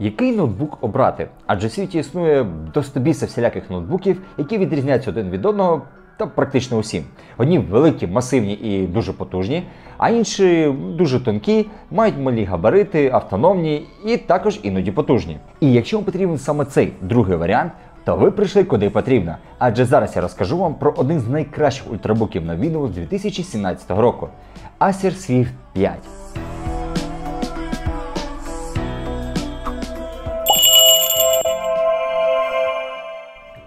Який ноутбук обрати? Адже в світі існує до стобіса всіляких ноутбуків, які відрізняються один від одного та практично усім. Одні великі, масивні і дуже потужні, а інші дуже тонкі, мають малі габарити, автономні і також іноді потужні. І якщо вам потрібен саме цей другий варіант, то ви прийшли куди потрібно. Адже зараз я розкажу вам про один з найкращих ультрабуків на Windows 2017 року Acer Swift 5.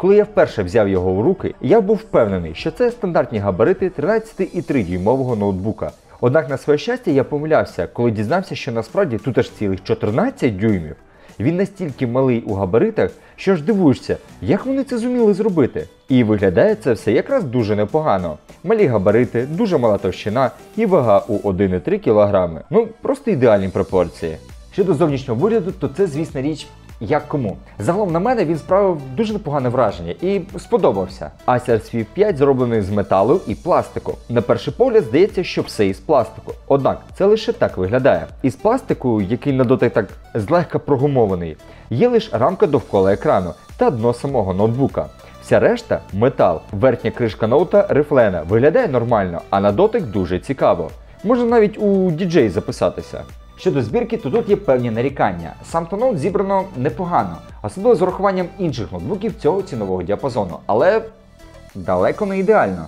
Коли я вперше взяв його у руки, я був впевнений, що це стандартні габарити 13,3 дюймового ноутбука. Однак, на своє щастя, я помилявся, коли дізнався, що насправді тут аж цілих 14 дюймів. Він настільки малий у габаритах, що ж дивуєшся, як вони це зуміли зробити. І виглядає це все якраз дуже непогано. Малі габарити, дуже мала товщина і вага у 1,3 кг. Ну, просто ідеальні пропорції. Щодо зовнішнього вигляду, то це, звісно річ, як кому. Загалом на мене він справив дуже непогане враження і сподобався. Acer Swift 5 зроблений з металу і пластику. На перший погляд здається, що все із пластику. Однак це лише так виглядає. Із пластику, який на дотик так злегка прогумований, є лише рамка довкола екрану та дно самого ноутбука. Вся решта метал. Верхня кришка ноута рифлена виглядає нормально, а на дотик дуже цікаво. Можна навіть у DJ записатися. Щодо збірки, то тут є певні нарікання. Сам то ноут зібрано непогано, особливо з урахуванням інших ноутбуків цього цінового діапазону, але далеко не ідеально.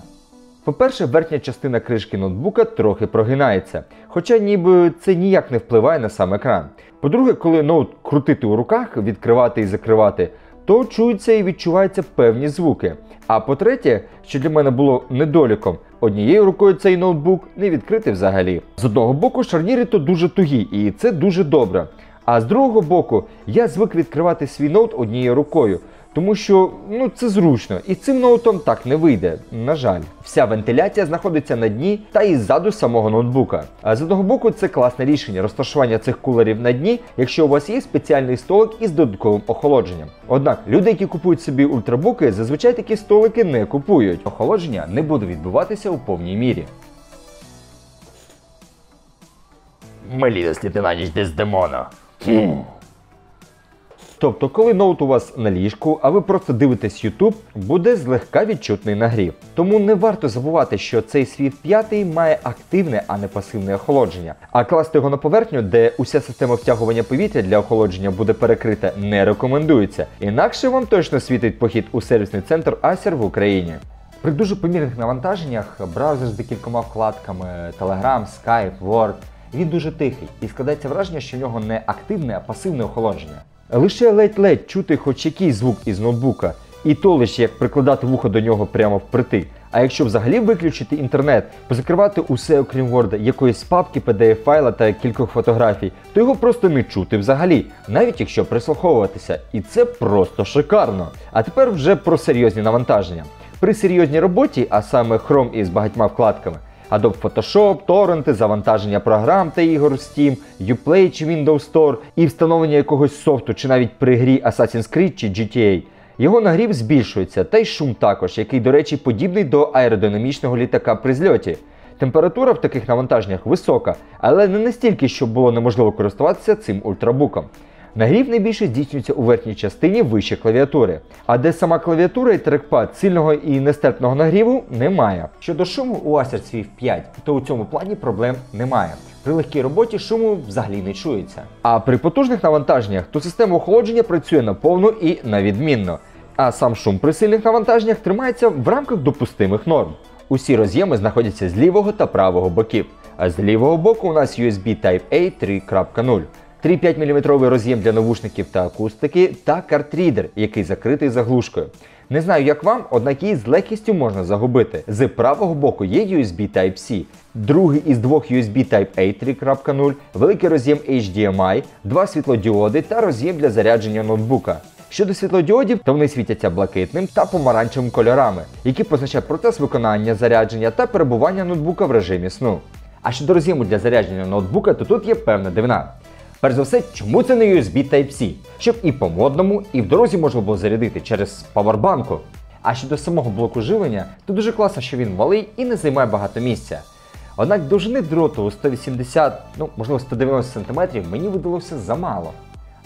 По-перше, верхня частина кришки ноутбука трохи прогинається, хоча ніби це ніяк не впливає на сам екран. По-друге, коли ноут крутити у руках, відкривати і закривати, то чуються і відчуваються певні звуки. А по-третє, що для мене було недоліком, однією рукою цей ноутбук не відкрити взагалі. З одного боку, шарніри то дуже тугі, і це дуже добре. А з другого боку, я звик відкривати свій ноут однією рукою, тому що ну це зручно, і цим ноутом так не вийде. На жаль, вся вентиляція знаходиться на дні та і ззаду самого ноутбука. А з одного боку, це класне рішення розташування цих кулерів на дні, якщо у вас є спеціальний столик із додатковим охолодженням. Однак люди, які купують собі ультрабуки, зазвичай такі столики не купують. Охолодження не буде відбуватися у повній мірі. Досліди на ніч Дездемона. Тобто, коли ноут у вас на ліжку, а ви просто дивитесь YouTube, буде злегка відчутний нагрів. Тому не варто забувати, що цей світ 5 має активне, а не пасивне охолодження. А класти його на поверхню, де уся система втягування повітря для охолодження буде перекрита, не рекомендується. Інакше вам точно світить похід у сервісний центр Acer в Україні. При дуже помірних навантаженнях браузер з декількома вкладками Telegram, Skype, Word, він дуже тихий і складається враження, що в нього не активне, а пасивне охолодження. Лише ледь-ледь чути хоч якийсь звук із ноутбука, і то лише як прикладати вухо до нього прямо впритик. А якщо взагалі виключити інтернет, позакривати усе окрім Word, якоїсь папки, pdf файла та кількох фотографій, то його просто не чути взагалі, навіть якщо прислуховуватися. І це просто шикарно. А тепер вже про серйозні навантаження. При серйозній роботі, а саме Chrome із багатьма вкладками, Adobe Photoshop, торренти, завантаження програм та ігор в Steam, Uplay чи Windows Store і встановлення якогось софту, чи навіть при грі Assassin's Creed чи GTA. Його нагрів збільшується, та й шум також, який, до речі, подібний до аеродинамічного літака при зльоті. Температура в таких навантаженнях висока, але не настільки, щоб було неможливо користуватися цим ультрабуком. Нагрів найбільше здійснюється у верхній частині вище клавіатури, а де сама клавіатура і трекпад сильного і нестерпного нагріву немає. Щодо шуму у Acer Swift 5, то у цьому плані проблем немає. При легкій роботі шуму взагалі не чується. А при потужних навантаженнях то система охолодження працює наповну і на відмінно. А сам шум при сильних навантаженнях тримається в рамках допустимих норм. Усі роз'єми знаходяться з лівого та правого боків. А з лівого боку у нас USB Type-A 3.0. 3,5 мм роз'єм для навушників та акустики та картрідер, який закритий заглушкою. Не знаю, як вам, однак її з легкістю можна загубити. З правого боку є USB Type-C, другий із двох USB Type-A 3.0, великий роз'єм HDMI, два світлодіоди та роз'єм для зарядження ноутбука. Щодо світлодіодів, то вони світяться блакитним та помаранчевим кольорами, які позначають процес виконання зарядження та перебування ноутбука в режимі сну. А щодо роз'єму для зарядження ноутбука, то тут є певна дивина. Перш за все, чому це не USB Type-C? Щоб і по модному, і в дорозі можна було зарядити через павербанку. А щодо самого блоку живлення, то дуже класно, що він малий і не займає багато місця. Однак довжини дроту у 180, ну можливо 190 см мені видалося замало.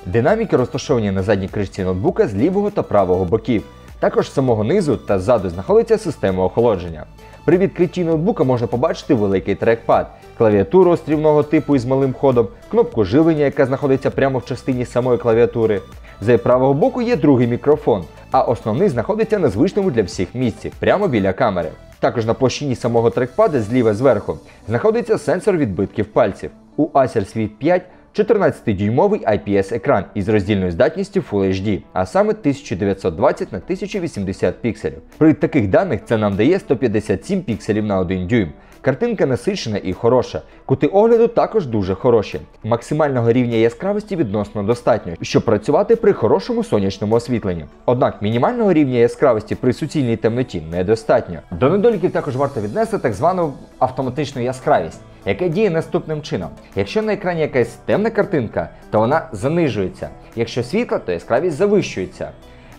Динаміки розташовані на задній кришці ноутбука з лівого та правого боків. Також з самого низу та ззаду знаходиться система охолодження. При відкритті ноутбука можна побачити великий трекпад, клавіатуру острівного типу із малим ходом, кнопку живлення, яка знаходиться прямо в частині самої клавіатури. З правого боку є другий мікрофон, а основний знаходиться на звичному для всіх місці, прямо біля камери. Також на площині самого трекпада зліва зверху знаходиться сенсор відбитків пальців. У Acer Swift 5 14-дюймовий IPS-екран із роздільною здатністю Full HD, а саме 1920 на 1080 пікселів. При таких даних це нам дає 157 пікселів на 1 дюйм. Картинка насичена і хороша. Кути огляду також дуже хороші. Максимального рівня яскравості відносно достатньо, щоб працювати при хорошому сонячному освітленні. Однак мінімального рівня яскравості при суцільній темноті недостатньо. До недоліків також варто віднести так звану автоматичну яскравість. Яке діє наступним чином. Якщо на екрані якась темна картинка, то вона занижується. Якщо світла, то яскравість завищується.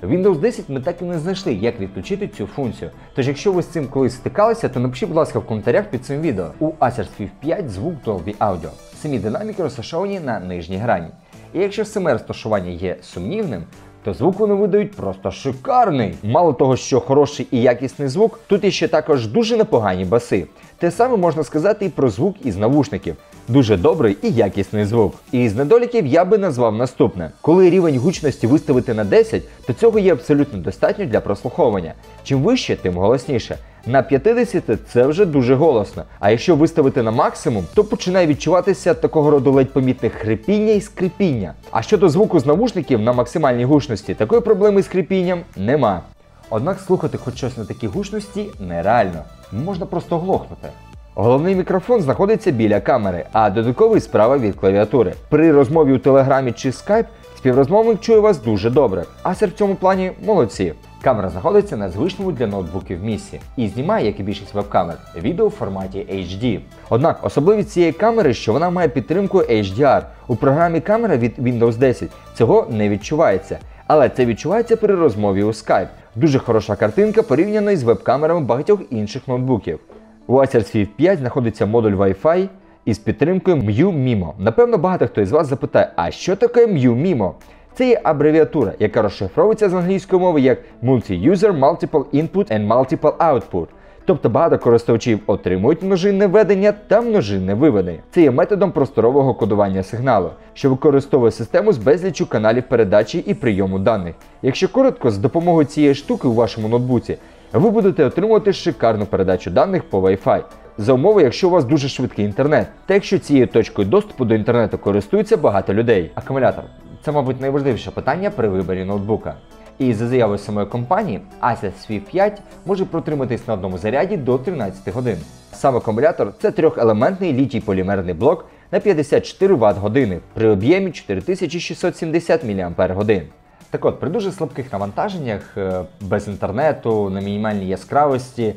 Windows 10 ми так і не знайшли, як відключити цю функцію. Тож, якщо ви з цим колись стикалися, то напишіть, будь ласка, в коментарях під цим відео. У Acer Swift 5 звук Dolby Audio. Самі динаміки розташовані на нижній грані. І якщо саме розташування є сумнівним, то звук вони видають просто шикарний. Мало того, що хороший і якісний звук, тут іще також дуже непогані баси. Те саме можна сказати і про звук із навушників. Дуже добрий і якісний звук. І з недоліків я би назвав наступне: коли рівень гучності виставити на 10, то цього є абсолютно достатньо для прослуховування. Чим вище, тим голосніше. На 50 це вже дуже голосно. А якщо виставити на максимум, то починає відчуватися такого роду ледь помітне хрипіння і скрипіння. А щодо звуку з навушників на максимальній гучності, такої проблеми з хрипінням нема. Однак слухати хоч щось на такій гучності нереально. Можна просто оглохнути. Головний мікрофон знаходиться біля камери, а додатковий справа від клавіатури. При розмові у Телеграмі чи Skype співрозмовник чує вас дуже добре. Acer в цьому плані молодці. Камера знаходиться на звичному для ноутбуків місці і знімає, як і більшість веб-камер, відео в форматі HD. Однак особливість цієї камери, що вона має підтримку HDR. У програмі камера від Windows 10 цього не відчувається. Але це відчувається при розмові у Skype. Дуже хороша картинка порівняно із веб-камерами багатьох інших ноутбуків. У Acer Swift 5 знаходиться модуль Wi-Fi із підтримкою MU MIMO. Напевно, багато хто із вас запитає, а що таке MU MIMO? Це є абревіатура, яка розшифровується з англійської мови як Multi-User Multiple Input and Multiple Output. Тобто багато користувачів отримують множинне ведення та множинне виведення. Це є методом просторового кодування сигналу, що використовує систему з безліччю каналів передачі і прийому даних. Якщо коротко, з допомогою цієї штуки у вашому ноутбуці ви будете отримувати шикарну передачу даних по Wi-Fi. За умови, якщо у вас дуже швидкий інтернет, та якщо цією точкою доступу до інтернету користуються багато людей. Акумулятор це, мабуть, найважливіше питання при виборі ноутбука. І за заявою самої компанії, Asus Swift 5 може протриматись на одному заряді до 13 годин. Сам акумулятор це трьохелементний літій полімерний блок на 54 Вт години при об'ємі 4670 мАч. Так от, при дуже слабких навантаженнях, е, без інтернету, на мінімальній яскравості,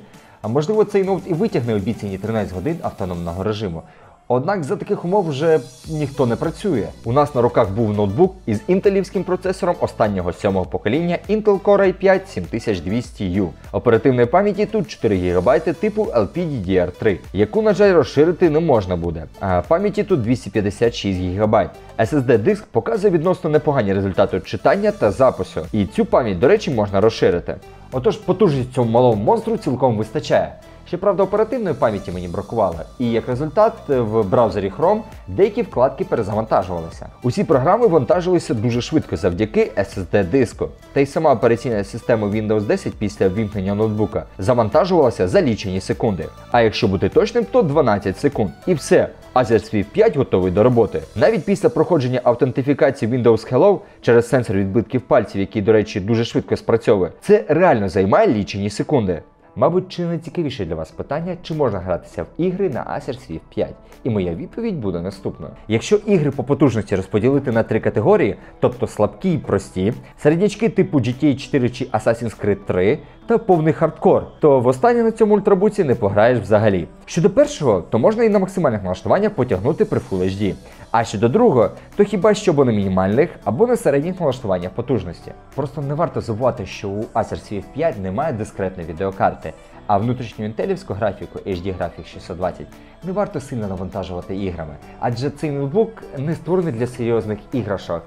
можливо цей ноут і витягне обіцяні 13 годин автономного режиму. Однак за таких умов вже ніхто не працює. У нас на руках був ноутбук із інтелівським процесором останнього сьомого покоління Intel Core i5 7200U. Оперативної пам'яті тут 4 ГБ типу LPDDR3, яку, на жаль, розширити не можна буде. А пам'яті тут 256 ГБ. SSD диск показує відносно непогані результати читання та запису. І цю пам'ять, до речі, можна розширити. Отож, потужність цьому малому монстру цілком вистачає. Щоправда, оперативної пам'яті мені бракувало, і як результат, в браузері Chrome деякі вкладки перезавантажувалися. Усі програми вантажилися дуже швидко завдяки SSD диску. Та й сама операційна система Windows 10 після ввімкнення ноутбука завантажувалася за лічені секунди. А якщо бути точним, то 12 секунд. І все. Acer Swift 5 готовий до роботи. Навіть після проходження автентифікації Windows Hello через сенсор відбитків пальців, який, до речі, дуже швидко спрацьовує, це реально займає лічені секунди. Мабуть, чи не цікавіше для вас питання, чи можна гратися в ігри на Acer Swift 5? І моя відповідь буде наступною. Якщо ігри по потужності розподілити на три категорії, тобто слабкі і прості, середнячки типу GTA 4 чи Assassin's Creed 3 та повний хардкор, то в останнє на цьому ультрабуці не пограєш взагалі. Щодо першого, то можна і на максимальних налаштуваннях потягнути при Full HD. А щодо другого, то хіба що або на мінімальних, або на середніх налаштуваннях потужності. Просто не варто забувати, що у Acer Swift 5 немає дискретної відеокарти, а внутрішню інтелівську графіку HD Graphics 620 не варто сильно навантажувати іграми, адже цей ноутбук не створений для серйозних іграшок.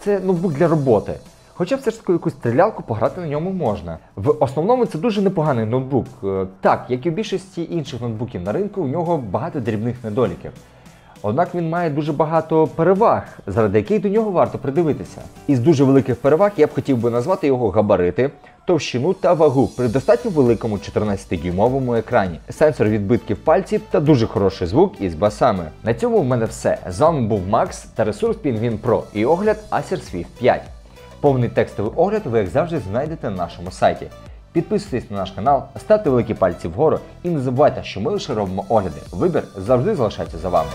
Це ноутбук для роботи. Хоча все ж таки якусь стрілялку пограти на ньому можна. В основному це дуже непоганий ноутбук. Е, Так, як і у більшості інших ноутбуків на ринку, у нього багато дрібних недоліків. Однак він має дуже багато переваг, заради яких до нього варто придивитися. Із дуже великих переваг я б хотів би назвати його габарити, товщину та вагу при достатньо великому 14-дюймовому екрані, сенсор відбитків пальців та дуже хороший звук із басами. На цьому в мене все. З вами був Макс та ресурс Penguin Pro і огляд Acer Swift 5. Повний текстовий огляд ви, як завжди, знайдете на нашому сайті. Підписуйтесь на наш канал, ставте великі пальці вгору і не забувайте, що ми лише робимо огляди. Вибір завжди залишається за вами.